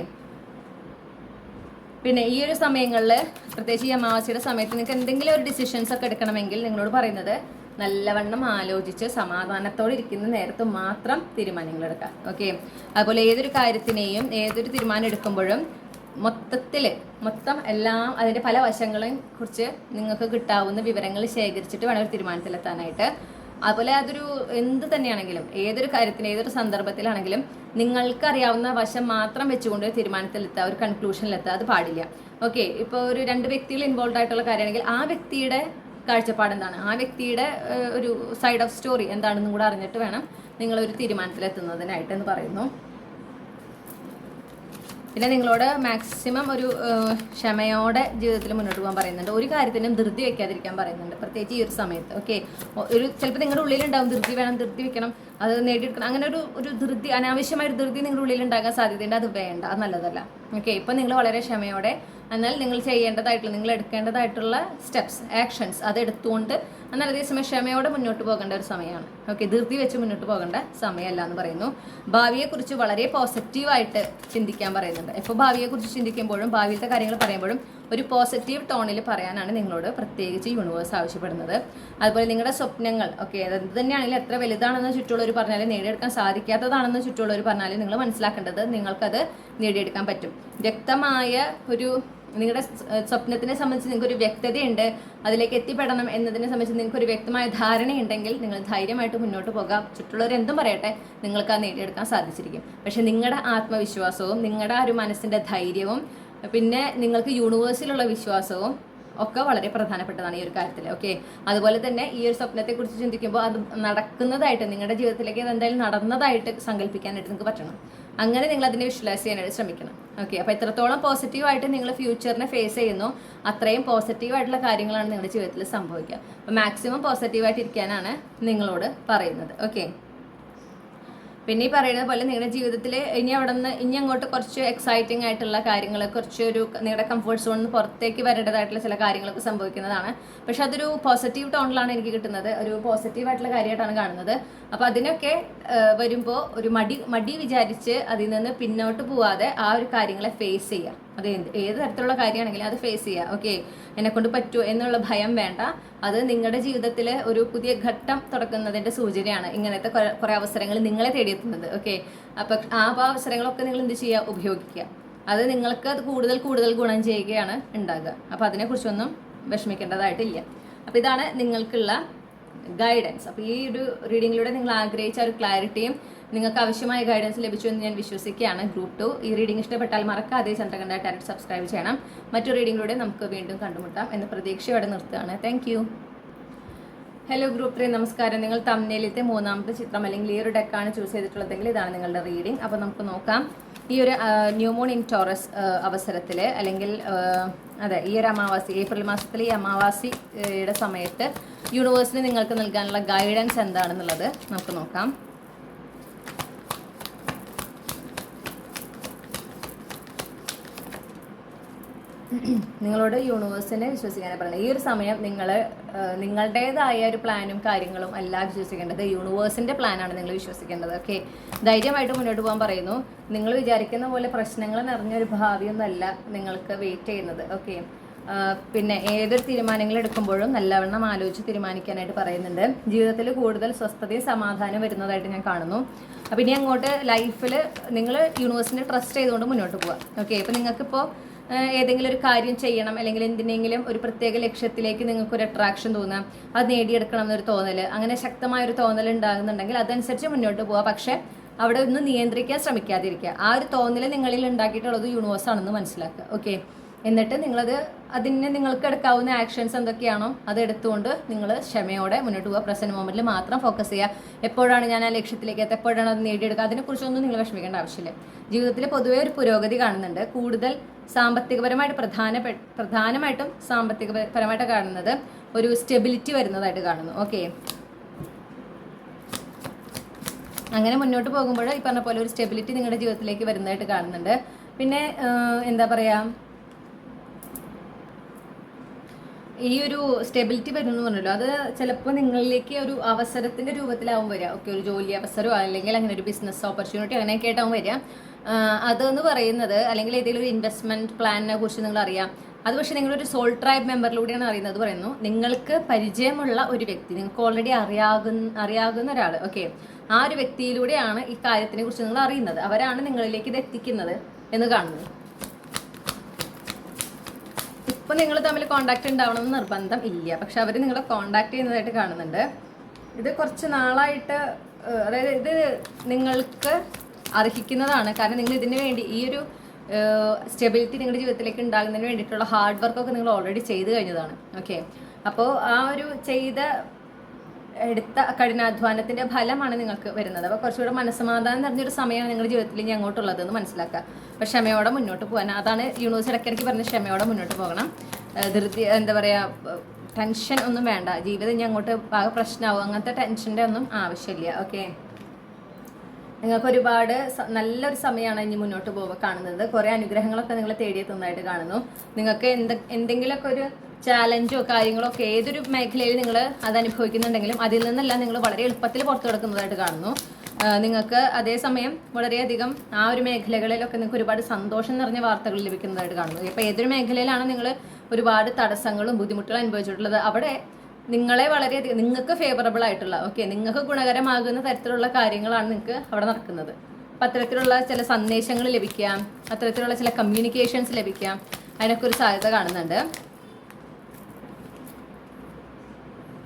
പിന്നെ ഈ ഒരു സമയങ്ങളിൽ പ്രത്യേകിച്ച് ഈ അമാവാസിയുടെ സമയത്ത് നിങ്ങൾക്ക് എന്തെങ്കിലും ഒരു ഡിസിഷൻസ് ഒക്കെ എടുക്കണമെങ്കിൽ നിങ്ങളോട് പറയുന്നത് നല്ലവണ്ണം ആലോചിച്ച് സമാധാനത്തോടെ ഇരിക്കുന്ന നേരത്ത് മാത്രം തീരുമാനങ്ങൾ എടുക്കാം ഓക്കെ അതുപോലെ ഏതൊരു കാര്യത്തിനെയും ഏതൊരു തീരുമാനം എടുക്കുമ്പോഴും മൊത്തത്തിൽ മൊത്തം എല്ലാം അതിന്റെ പല വശങ്ങളെയും കുറിച്ച് നിങ്ങൾക്ക് കിട്ടാവുന്ന വിവരങ്ങൾ ശേഖരിച്ചിട്ട് വേണം ഒരു തീരുമാനത്തിലെത്താനായിട്ട്. അതുപോലെ അതൊരു എന്ത് തന്നെയാണെങ്കിലും ഏതൊരു കാര്യത്തിന് ഏതൊരു സന്ദർഭത്തിലാണെങ്കിലും നിങ്ങൾക്ക് അറിയാവുന്ന വശം മാത്രം വെച്ചുകൊണ്ട് ഒരു തീരുമാനത്തിലെത്തുക ഒരു കൺക്ലൂഷനിലെത്തുക അത് പാടില്ല. ഓക്കെ ഇപ്പോൾ ഒരു രണ്ട് വ്യക്തികൾ ഇൻവോൾവ് ആയിട്ടുള്ള കാര്യമാണെങ്കിൽ ആ വ്യക്തിയുടെ കാഴ്ചപ്പാട് എന്താണ്? ആ വ്യക്തിയുടെ ഒരു സൈഡ് ഓഫ് സ്റ്റോറി എന്താണെന്നും കൂടെ അറിഞ്ഞിട്ട് വേണം നിങ്ങളൊരു തീരുമാനത്തിലെത്തുന്നതിനായിട്ട് എന്ന് പറയുന്നു. പിന്നെ നിങ്ങളോട് മാക്സിമം ഒരു ക്ഷമയോടെ ജീവിതത്തിൽ മുന്നോട്ട് പോകാൻ പറയുന്നുണ്ട്. ഒരു കാര്യത്തിനും ധൃതി വെക്കാതിരിക്കാൻ പറയുന്നുണ്ട്. പ്രത്യേകിച്ച് ഈ ഒരു സമയത്ത് ഓക്കെ ഒരു ചിലപ്പോൾ നിങ്ങളുടെ ഉള്ളിലുണ്ടാവും ധൃതി വേണം ധൃതി വെക്കണം അത് നേടിയെടുക്കണം. അങ്ങനെ ഒരു ഒരു ധൃതി അനാവശ്യമായ ഒരു ധൃതി നിങ്ങളുടെ ഉള്ളിൽ ഉണ്ടാകാൻ സാധ്യതയുണ്ട്. അത് വേണ്ട അത് നല്ലതല്ല. ഓക്കെ ഇപ്പം നിങ്ങൾ വളരെ ക്ഷമയോടെ എന്നാൽ നിങ്ങൾ ചെയ്യേണ്ടതായിട്ടുള്ള നിങ്ങൾ എടുക്കേണ്ടതായിട്ടുള്ള സ്റ്റെപ്സ് ആക്ഷൻസ് അത് എടുത്തുകൊണ്ട് എന്നാൽ അതേസമയം ക്ഷമയോടെ മുന്നോട്ട് പോകേണ്ട ഒരു സമയമാണ്. ഓക്കെ ധൃതി വെച്ച് മുന്നോട്ട് പോകേണ്ട സമയമല്ല എന്ന് പറയുന്നു. ഭാവിയെക്കുറിച്ച് വളരെ പോസിറ്റീവായിട്ട് ചിന്തിക്കാൻ പറയുന്നുണ്ട്. ഇപ്പോൾ ഭാവിയെക്കുറിച്ച് ചിന്തിക്കുമ്പോഴും ഭാവിയിലത്തെ കാര്യങ്ങൾ പറയുമ്പോഴും ഒരു പോസിറ്റീവ് ടോണിൽ പറയാനാണ് നിങ്ങളോട് പ്രത്യേകിച്ച് യൂണിവേഴ്സ് ആവശ്യപ്പെടുന്നത്. അതുപോലെ നിങ്ങളുടെ സ്വപ്നങ്ങൾ ഓക്കെ അത് തന്നെയാണെങ്കിലും എത്ര വലുതാണെന്ന് ചുറ്റുള്ളവർ പറഞ്ഞാലും നേടിയെടുക്കാൻ സാധിക്കാത്തതാണെന്ന് ചുറ്റുള്ളവർ പറഞ്ഞാലും നിങ്ങൾ മനസ്സിലാക്കേണ്ടത് നിങ്ങൾക്കത് നേടിയെടുക്കാൻ പറ്റും. വ്യക്തമായ ഒരു നിങ്ങളുടെ സ്വപ്നത്തിനെ സംബന്ധിച്ച് നിങ്ങൾക്ക് ഒരു വ്യക്തതയുണ്ട് അതിലേക്ക് എത്തിപ്പെടണം എന്നതിനെ സംബന്ധിച്ച് നിങ്ങൾക്ക് ഒരു വ്യക്തമായ ധാരണയുണ്ടെങ്കിൽ നിങ്ങൾ ധൈര്യമായിട്ട് മുന്നോട്ട് പോകാം. ചുറ്റുള്ളവർ എന്തും പറയട്ടെ നിങ്ങൾക്ക് ആ നേടിയെടുക്കാൻ സാധിച്ചിരിക്കും. പക്ഷെ നിങ്ങളുടെ ആത്മവിശ്വാസവും നിങ്ങളുടെ ആ ഒരു മനസ്സിന്റെ ധൈര്യവും പിന്നെ നിങ്ങൾക്ക് യൂണിവേഴ്സിലുള്ള വിശ്വാസവും ഒക്കെ വളരെ പ്രധാനപ്പെട്ടതാണ് ഈ ഒരു കാര്യത്തിൽ ഓക്കെ അതുപോലെ തന്നെ ഈ ഒരു സ്വപ്നത്തെക്കുറിച്ച് ചിന്തിക്കുമ്പോൾ അത് നടക്കുന്നതായിട്ട് നിങ്ങളുടെ ജീവിതത്തിലേക്ക് അത് എന്തായാലും നടന്നതായിട്ട് സങ്കല്പിക്കാനായിട്ട് നിങ്ങൾക്ക് പറ്റണം. അങ്ങനെ നിങ്ങൾ അതിനെ വിഷ്വലൈസ് ചെയ്യാനായിട്ട് ശ്രമിക്കണം ഓക്കെ അപ്പോൾ എത്രത്തോളം പോസിറ്റീവായിട്ട് നിങ്ങൾ ഫ്യൂച്ചറിനെ ഫേസ് ചെയ്യുന്നു അത്രയും പോസിറ്റീവായിട്ടുള്ള കാര്യങ്ങളാണ് നിങ്ങളുടെ ജീവിതത്തിൽ സംഭവിക്കുക. അപ്പോൾ മാക്സിമം പോസിറ്റീവായിട്ട് ഇരിക്കാനാണ് നിങ്ങളോട് പറയുന്നത് ഓക്കെ പിന്നെ ഈ പറയുന്നത് പോലെ നിങ്ങളുടെ ജീവിതത്തിൽ ഇനി അവിടെ നിന്ന് ഇനി അങ്ങോട്ട് കുറച്ച് എക്സൈറ്റിംഗ് ആയിട്ടുള്ള കാര്യങ്ങൾ കുറച്ച് ഒരു നിങ്ങളുടെ കംഫർട്ട് സോണിൽ നിന്ന് പുറത്തേക്ക് വരേണ്ടതായിട്ടുള്ള ചില കാര്യങ്ങളൊക്കെ സംഭവിക്കുന്നതാണ്. പക്ഷെ അതൊരു പോസിറ്റീവ് ടോണിലാണ് എനിക്ക് കിട്ടുന്നത്. ഒരു പോസിറ്റീവ് ആയിട്ടുള്ള കാര്യമായിട്ടാണ് കാണുന്നത്. അപ്പോൾ അതിനൊക്കെ വരുമ്പോൾ ഒരു മടി മടി വിചാരിച്ച് അതിൽ നിന്ന് പിന്നോട്ട് പോവാതെ ആ ഒരു കാര്യങ്ങളെ ഫേസ് ചെയ്യുക. അത് ഏത് തരത്തിലുള്ള കാര്യമാണെങ്കിലും അത് ഫേസ് ചെയ്യുക ഓക്കെ എന്നെ കൊണ്ട് പറ്റുമോ എന്നുള്ള ഭയം വേണ്ട. അത് നിങ്ങളുടെ ജീവിതത്തിൽ ഒരു പുതിയ ഘട്ടം തുടക്കുന്നതിന്റെ സൂചനയാണ് ഇങ്ങനത്തെ കുറെ- അവസരങ്ങൾ നിങ്ങളെ തേടിയെത്തുന്നത്. ഓക്കെ അപ്പൊ ആ അവസരങ്ങളൊക്കെ നിങ്ങൾ എന്ത് ചെയ്യുക? ഉപയോഗിക്കുക. അത് നിങ്ങൾക്ക് അത് കൂടുതൽ കൂടുതൽ ഗുണം ചെയ്യുകയാണ് ഉണ്ടാകുക. അപ്പൊ അതിനെക്കുറിച്ചൊന്നും വിഷമിക്കേണ്ടതായിട്ടില്ല. അപ്പൊ ഇതാണ് നിങ്ങൾക്കുള്ള ഗൈഡൻസ് അപ്പോൾ ഈ ഒരു റീഡിങ്ങിലൂടെ നിങ്ങൾ ആഗ്രഹിച്ച ഒരു ക്ലാരിറ്റിയും നിങ്ങൾക്ക് ആവശ്യമായ ഗൈഡൻസ് ലഭിച്ചു എന്ന് ഞാൻ വിശ്വസിക്കുകയാണ്. ഗ്രൂപ്പ് ടു ഈ റീഡിംഗ് ഇഷ്ടപ്പെട്ടാൽ മറക്കാതെ ചന്ദ്രകണ്ഠ ടാരറ്റ് സബ്സ്ക്രൈബ് ചെയ്യണം. മറ്റു റീഡിംഗിലൂടെ നമുക്ക് വീണ്ടും കണ്ടുമുട്ടാം എന്ന പ്രതീക്ഷയോടെ നിർത്തുകയാണ്. താങ്ക് ഹലോ ഗ്രൂപ്പ് ത്രീ നമസ്കാരം. നിങ്ങൾ തമ്മിലത്തെ മൂന്നാമത്തെ ചിത്രം അല്ലെങ്കിൽ ഈ ഒരു ഡെക്കാണ് ചൂസ് ചെയ്തിട്ടുള്ളതെങ്കിൽ ഇതാണ് നിങ്ങളുടെ റീഡിംഗ് അപ്പോൾ നമുക്ക് നോക്കാം. ഈ ഒരു ന്യൂമോൺ ഇൻ ടോറസ് അവസരത്തിൽ അല്ലെങ്കിൽ അതെ ഈ ഒരു അമാവാസി ഏപ്രിൽ മാസത്തിലെ ഈ അമാവാസിയുടെ സമയത്ത് യൂണിവേഴ്സിന് നിങ്ങൾക്ക് നൽകാനുള്ള ഗൈഡൻസ് എന്താണെന്നുള്ളത് നമുക്ക് നോക്കാം. നിങ്ങളോട് യൂണിവേഴ്സിനെ വിശ്വസിക്കാനാണ് പറയുന്നത്. ഈ ഒരു സമയം നിങ്ങൾ നിങ്ങളുടേതായ ഒരു പ്ലാനും കാര്യങ്ങളും അല്ല വിശ്വസിക്കേണ്ടത്. യൂണിവേഴ്സിന്റെ പ്ലാനാണ് നിങ്ങൾ വിശ്വസിക്കേണ്ടത്. ഓക്കെ ധൈര്യമായിട്ട് മുന്നോട്ട് പോകാൻ പറയുന്നു. നിങ്ങൾ വിചാരിക്കുന്ന പോലെ പ്രശ്നങ്ങൾ നിറഞ്ഞൊരു ഭാവിയൊന്നുമല്ല നിങ്ങൾക്ക് വെയിറ്റ് ചെയ്യുന്നത്. ഓക്കെ പിന്നെ ഏതൊരു തീരുമാനങ്ങൾ എടുക്കുമ്പോഴും നല്ലവണ്ണം ആലോചിച്ച് തീരുമാനിക്കാനായിട്ട് പറയുന്നുണ്ട്. ജീവിതത്തിൽ കൂടുതൽ സ്വസ്ഥതയും സമാധാനം വരുന്നതായിട്ട് ഞാൻ കാണുന്നു. അപ്പം ഇനി അങ്ങോട്ട് ലൈഫിൽ നിങ്ങൾ യൂണിവേഴ്സിനെ ട്രസ്റ്റ് ചെയ്തുകൊണ്ട് മുന്നോട്ട് പോവാം. ഓക്കെ ഇപ്പം നിങ്ങൾക്കിപ്പോൾ ഏതെങ്കിലും ഒരു കാര്യം ചെയ്യണം അല്ലെങ്കിൽ എന്തിനെങ്കിലും ഒരു പ്രത്യേക ലക്ഷ്യത്തിലേക്ക് നിങ്ങൾക്ക് ഒരു അട്രാക്ഷൻ തോന്നാം അത് നേടിയെടുക്കണം എന്നൊരു തോന്നൽ അങ്ങനെ ശക്തമായ ഒരു തോന്നൽ ഉണ്ടാകുന്നുണ്ടെങ്കിൽ അതനുസരിച്ച് മുന്നോട്ട് പോവുക പക്ഷേ അവിടെ ഒന്ന് നിയന്ത്രിക്കാൻ ശ്രമിക്കാതിരിക്കുക. ആ ഒരു തോന്നൽ നിങ്ങളിൽ ഉണ്ടാക്കിയിട്ടുള്ളത് യൂണിവേഴ്സ് ആണെന്ന് മനസ്സിലാക്കുക. ഓക്കെ എന്നിട്ട് നിങ്ങളത് അതിന് നിങ്ങൾക്ക് എടുക്കാവുന്ന ആക്ഷൻസ് എന്തൊക്കെയാണോ അത് എടുത്തുകൊണ്ട് നിങ്ങൾ ക്ഷമയോടെ മുന്നോട്ട് പോവുക. പ്രസന്റ് മൊമെന്റിൽ മാത്രം ഫോക്കസ് ചെയ്യുക. എപ്പോഴാണ് ഞാൻ ആ ലക്ഷ്യത്തിലേക്ക് എത്തുക? എപ്പോഴാണ് അത് നേടിയെടുക്കുക? അതിനെക്കുറിച്ചൊന്നും നിങ്ങൾ വിഷമിക്കേണ്ട ആവശ്യമില്ല. ജീവിതത്തിൽ പൊതുവേ ഒരു പുരോഗതി കാണുന്നുണ്ട്. കൂടുതൽ സാമ്പത്തികപരമായിട്ട് പ്രധാന പ്രധാനമായിട്ടും സാമ്പത്തികപരമായിട്ട് കാണുന്നത് ഒരു സ്റ്റെബിലിറ്റി വരുന്നതായിട്ട് കാണുന്നു. ഓക്കെ അങ്ങനെ മുന്നോട്ട് പോകുമ്പോൾ ഈ പറഞ്ഞ പോലെ ഒരു സ്റ്റെബിലിറ്റി നിങ്ങളുടെ ജീവിതത്തിലേക്ക് വരുന്നതായിട്ട് കാണുന്നുണ്ട്. പിന്നെ എന്താ പറയാ ഈ ഒരു സ്റ്റെബിലിറ്റി വരുന്നു പറഞ്ഞല്ലോ. അത് ചിലപ്പോൾ നിങ്ങളിലേക്ക് ഒരു അവസരത്തിന്റെ രൂപത്തിലാവും വരിക. ഓക്കെ ഒരു ജോലി അവസരമോ അല്ലെങ്കിൽ അങ്ങനെ ഒരു ബിസിനസ് ഓപ്പർച്യൂണിറ്റി അങ്ങനെയൊക്കെ ആയിട്ടാവും വരിക. അതെന്ന് പറയുന്നത് അല്ലെങ്കിൽ ഏതെങ്കിലും ഒരു ഇൻവെസ്റ്റ്മെന്റ് പ്ലാനിനെ കുറിച്ച് നിങ്ങൾ അറിയാം അത് പക്ഷേ നിങ്ങളൊരു സോൾ ട്രൈബ് മെമ്പറിലൂടെയാണ് അറിയുന്നത് പറയുന്നു. നിങ്ങൾക്ക് പരിചയമുള്ള ഒരു വ്യക്തി നിങ്ങൾക്ക് ഓൾറെഡി അറിയാകുന്ന അറിയാകുന്ന ഒരാൾ ഓക്കെ ആ ഒരു വ്യക്തിയിലൂടെയാണ് ഈ കാര്യത്തിനെ കുറിച്ച് നിങ്ങൾ അറിയുന്നത്. അവരാണ് നിങ്ങളിലേക്ക് ഇത് എത്തിക്കുന്നത് എന്ന് കാണുന്നത് ഇപ്പൊ നിങ്ങൾ തമ്മിൽ കോണ്ടാക്ട് ഉണ്ടാവണമെന്ന് നിർബന്ധം ഇല്ല. പക്ഷെ അവർ നിങ്ങളെ കോണ്ടാക്ട് ചെയ്യുന്നതായിട്ട് കാണുന്നുണ്ട്. ഇത് കുറച്ച് നാളായിട്ട് അതായത് ഇത് നിങ്ങൾക്ക് അർഹിക്കുന്നതാണ്. കാരണം നിങ്ങൾ ഇതിന് വേണ്ടി ഈ ഒരു സ്റ്റെബിലിറ്റി നിങ്ങളുടെ ജീവിതത്തിലേക്ക് ഉണ്ടാകുന്നതിന് വേണ്ടിയിട്ടുള്ള ഹാർഡ് വർക്കൊക്കെ നിങ്ങൾ ഓൾറെഡി ചെയ്ത് കഴിഞ്ഞതാണ്. ഓക്കെ അപ്പോൾ ആ ഒരു ചെയ്ത എടുത്ത കഠിനാധ്വാനത്തിന്റെ ഫലമാണ് നിങ്ങൾക്ക് വരുന്നത്. അപ്പോൾ കുറച്ചുകൂടെ മനസ്സമാധാനം നിറഞ്ഞൊരു സമയമാണ് നിങ്ങളുടെ ജീവിതത്തിൽ ഇനി അങ്ങോട്ടുള്ളതെന്ന് മനസ്സിലാക്കുക. അപ്പോൾ ക്ഷമയോടെ മുന്നോട്ട് പോകാൻ അതാണ് യൂണിവേഴ്സ് ഇടയ്ക്കിടയ്ക്ക് പറഞ്ഞ ക്ഷമയോടെ മുന്നോട്ട് പോകണം. ധൃതി എന്താ പറയുക ടെൻഷൻ ഒന്നും വേണ്ട. ജീവിതം ഇനി അങ്ങോട്ട് ആകെ പ്രശ്നമാവും അങ്ങനത്തെ ടെൻഷന്റെ ഒന്നും ആവശ്യമില്ല. ഓക്കെ? നിങ്ങൾക്ക് ഒരുപാട് നല്ലൊരു സമയമാണ് ഇനി മുന്നോട്ട് പോകുമ്പോൾ കാണുന്നത്. കുറേ അനുഗ്രഹങ്ങളൊക്കെ നിങ്ങൾ തേടിയെത്തുന്നതായിട്ട് കാണുന്നു. നിങ്ങൾക്ക് എന്ത് എന്തെങ്കിലുമൊക്കെ ഒരു ചാലഞ്ചോ കാര്യങ്ങളോ ഒക്കെ ഏതൊരു മേഖലയിൽ നിങ്ങൾ അത് അനുഭവിക്കുന്നുണ്ടെങ്കിലും അതിൽ നിന്നെല്ലാം നിങ്ങൾ വളരെ എളുപ്പത്തിൽ പുറത്തു കിടക്കുന്നതായിട്ട് കാണുന്നു. നിങ്ങൾക്ക് അതേസമയം വളരെയധികം ആ ഒരു മേഖലകളിലൊക്കെ നിങ്ങൾക്ക് ഒരുപാട് സന്തോഷം നിറഞ്ഞ വാർത്തകൾ ലഭിക്കുന്നതായിട്ട് കാണുന്നു. ഇപ്പോൾ ഏതൊരു മേഖലയിലാണ് നിങ്ങൾ ഒരുപാട് തടസ്സങ്ങളും ബുദ്ധിമുട്ടുകളും അനുഭവിച്ചിട്ടുള്ളത്? അവിടെ നിങ്ങളെ വളരെയധികം നിങ്ങൾക്ക് ഫേവറബിൾ ആയിട്ടുള്ള ഓക്കെ നിങ്ങൾക്ക് ഗുണകരമാകുന്ന തരത്തിലുള്ള കാര്യങ്ങളാണ് നിങ്ങൾക്ക് അവിടെ നടക്കുന്നത്. അപ്പം അത്തരത്തിലുള്ള ചില സന്ദേശങ്ങൾ ലഭിക്കാം അത്തരത്തിലുള്ള ചില കമ്മ്യൂണിക്കേഷൻസ് ലഭിക്കാം. അതിനൊക്കെ ഒരു സാധ്യത കാണുന്നുണ്ട്.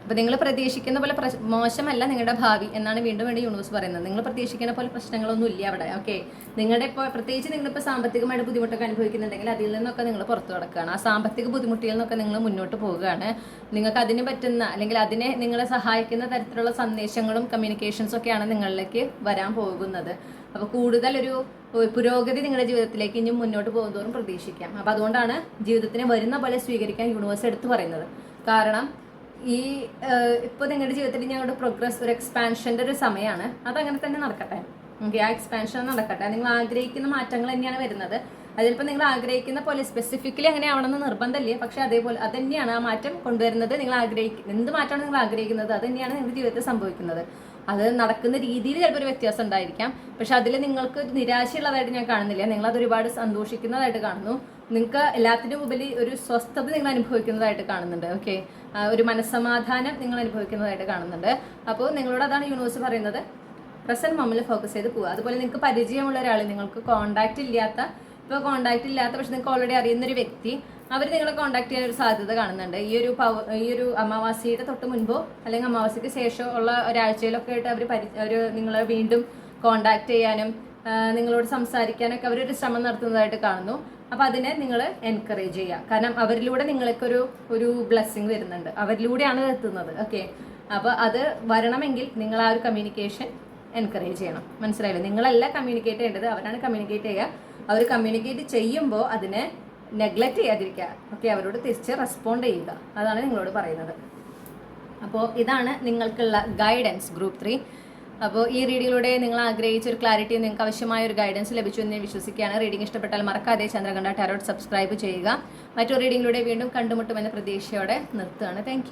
അപ്പോൾ നിങ്ങൾ പ്രതീക്ഷിക്കുന്ന പോലെ മോശമല്ല നിങ്ങളുടെ ഭാവി എന്നാണ് വീണ്ടും വീണ്ടും യൂണിവേഴ്സ് പറയുന്നത്. നിങ്ങൾ പ്രതീക്ഷിക്കുന്ന പോലെ പ്രശ്നങ്ങളൊന്നും ഇല്ല അവിടെ ഓക്കെ നിങ്ങളുടെ ഇപ്പോൾ പ്രത്യേകിച്ച് നിങ്ങളിപ്പോൾ സാമ്പത്തികമായിട്ട് ബുദ്ധിമുട്ടൊക്കെ അനുഭവിക്കുന്നുണ്ടെങ്കിൽ അതിൽ നിന്നൊക്കെ നിങ്ങൾ പുറത്തു കിടക്കുകയാണ്. ആ സാമ്പത്തിക ബുദ്ധിമുട്ടിൽ നിന്നൊക്കെ നിങ്ങൾ മുന്നോട്ട് പോവുകയാണ്. നിങ്ങൾക്ക് അതിന് പറ്റുന്ന അല്ലെങ്കിൽ അതിനെ നിങ്ങളെ സഹായിക്കുന്ന തരത്തിലുള്ള സന്ദേശങ്ങളും കമ്മ്യൂണിക്കേഷൻസും ഒക്കെയാണ് നിങ്ങളിലേക്ക് വരാൻ പോകുന്നത്. അപ്പോൾ ഒരു പുരോഗതി നിങ്ങളുടെ ജീവിതത്തിലേക്ക് ഇനിയും മുന്നോട്ട് പോകുന്നതോറും പ്രതീക്ഷിക്കാം. അപ്പോൾ അതുകൊണ്ടാണ് ജീവിതത്തിനെ വരുന്ന പോലെ സ്വീകരിക്കാൻ യൂണിവേഴ്സ് എടുത്തു പറയുന്നത്. കാരണം ഈ ഇപ്പോൾ നിങ്ങളുടെ ജീവിതത്തിൽ ഞങ്ങളുടെ പ്രോഗ്രസ് ഒരു എക്സ്പാൻഷന്റെ ഒരു സമയമാണ് അത് അങ്ങനെ തന്നെ നടക്കട്ടെ. ഓക്കെ ആ എക്സ്പാൻഷൻ നടക്കട്ടെ. നിങ്ങൾ ആഗ്രഹിക്കുന്ന മാറ്റങ്ങൾ തന്നെയാണ് വരുന്നത്. അതിലിപ്പോൾ നിങ്ങൾ ആഗ്രഹിക്കുന്ന പോലെ സ്പെസിഫിക്കലി അങ്ങനെ ആവണമെന്ന് നിർബന്ധമില്ല. പക്ഷെ അതേപോലെ അത് തന്നെയാണ് ആ മാറ്റം കൊണ്ടുവരുന്നത്. നിങ്ങൾ ആഗ്രഹിക്കുന്ന എന്ത് മാറ്റമാണ് നിങ്ങൾ ആഗ്രഹിക്കുന്നത്? അത് തന്നെയാണ് നിങ്ങളുടെ ജീവിതത്തിൽ സംഭവിക്കുന്നത്. അത് നടക്കുന്ന രീതിയിൽ ചിലപ്പോൾ ഒരു വ്യത്യാസം ഉണ്ടായിരിക്കാം. പക്ഷെ അതിൽ നിങ്ങൾക്ക് നിരാശയുള്ളതായിട്ട് ഞാൻ കാണുന്നില്ല. നിങ്ങൾ അത് ഒരുപാട് സന്തോഷിക്കുന്നതായിട്ട് കാണുന്നു. നിങ്ങൾക്ക് എല്ലാത്തിനും ഉപരി ഒരു സ്വസ്ഥത നിങ്ങൾ അനുഭവിക്കുന്നതായിട്ട് കാണുന്നുണ്ട് ഓക്കെ ഒരു മനസ്സമാധാനം നിങ്ങൾ അനുഭവിക്കുന്നതായിട്ട് കാണുന്നുണ്ട്. അപ്പോൾ നിങ്ങളോട് അതാണ് യൂണിവേഴ്സ് പറയുന്നത്. പ്രസന്റ് മൊമെന്റിൽ ഫോക്കസ് ചെയ്ത് പോവുക. അതുപോലെ നിങ്ങൾക്ക് പരിചയമുള്ള ഒരാൾ നിങ്ങൾക്ക് കോണ്ടാക്ട് ഇല്ലാത്ത ഇപ്പോൾ കോണ്ടാക്ട് ഇല്ലാത്ത പക്ഷെ നിങ്ങൾക്ക് ഓൾറെഡി അറിയുന്ന ഒരു വ്യക്തി അവർ നിങ്ങളെ കോണ്ടാക്ട് ചെയ്യാൻ ഒരു സാധ്യത കാണുന്നുണ്ട്. ഈ ഒരു പവ ഈ ഒരു അമാവാസിയുടെ തൊട്ട് മുൻപോ അല്ലെങ്കിൽ അമാവാസിക്ക് ശേഷം ഉള്ള ഒരാഴ്ചയിലൊക്കെ ആയിട്ട് അവർ പരി ഒരു നിങ്ങളെ വീണ്ടും കോണ്ടാക്ട് ചെയ്യാനും നിങ്ങളോട് സംസാരിക്കാനൊക്കെ അവരൊരു ശ്രമം നടത്തുന്നതായിട്ട് കാണുന്നു. അപ്പോൾ അതിനെ നിങ്ങൾ എൻകറേജ് ചെയ്യുക. കാരണം അവരിലൂടെ നിങ്ങൾക്ക് ഒരു ഒരു ബ്ലെസ്സിങ് വരുന്നുണ്ട്. അവരിലൂടെയാണ് എത്തുന്നത്. ഓക്കെ അപ്പോൾ അത് വരണമെങ്കിൽ നിങ്ങൾ ആ ഒരു കമ്മ്യൂണിക്കേഷൻ എൻകറേജ് ചെയ്യണം. മനസ്സിലായില്ലേ? നിങ്ങളല്ല കമ്മ്യൂണിക്കേറ്റ് ചെയ്യേണ്ടത്. അവരാണ് കമ്മ്യൂണിക്കേറ്റ് ചെയ്യുക. അവർ കമ്മ്യൂണിക്കേറ്റ് ചെയ്യുമ്പോൾ അതിനെ നെഗ്ലക്റ്റ് ചെയ്യാതിരിക്കുക. ഓക്കെ അവരോട് തിരിച്ച് റെസ്പോണ്ട് ചെയ്യുക. അതാണ് നിങ്ങളോട് പറയുന്നത്. അപ്പോൾ ഇതാണ് നിങ്ങൾക്കുള്ള ഗൈഡൻസ് ഗ്രൂപ്പ് ത്രീ അപ്പോൾ ഈ റീഡിങ്ങിലൂടെ നിങ്ങൾ ആഗ്രഹിച്ച ഒരു ക്ലാരിറ്റി നിങ്ങൾക്ക് ആവശ്യമായ ഒരു ഗൈഡൻസ് ലഭിച്ചു എന്ന് വിശ്വസിക്കുകയാണ്. റീഡിംഗ് ഇഷ്ടപ്പെട്ടാൽ മറക്കാതെ ചന്ദ്രകണ്ഠ ടാരോട്ട് സബ്സ്ക്രൈബ് ചെയ്യുക. മറ്റൊരു റീഡിങ്ങിലൂടെ വീണ്ടും കണ്ടുമുട്ടുമെന്ന പ്രതീക്ഷയോടെ നിർത്തുകയാണ്. താങ്ക്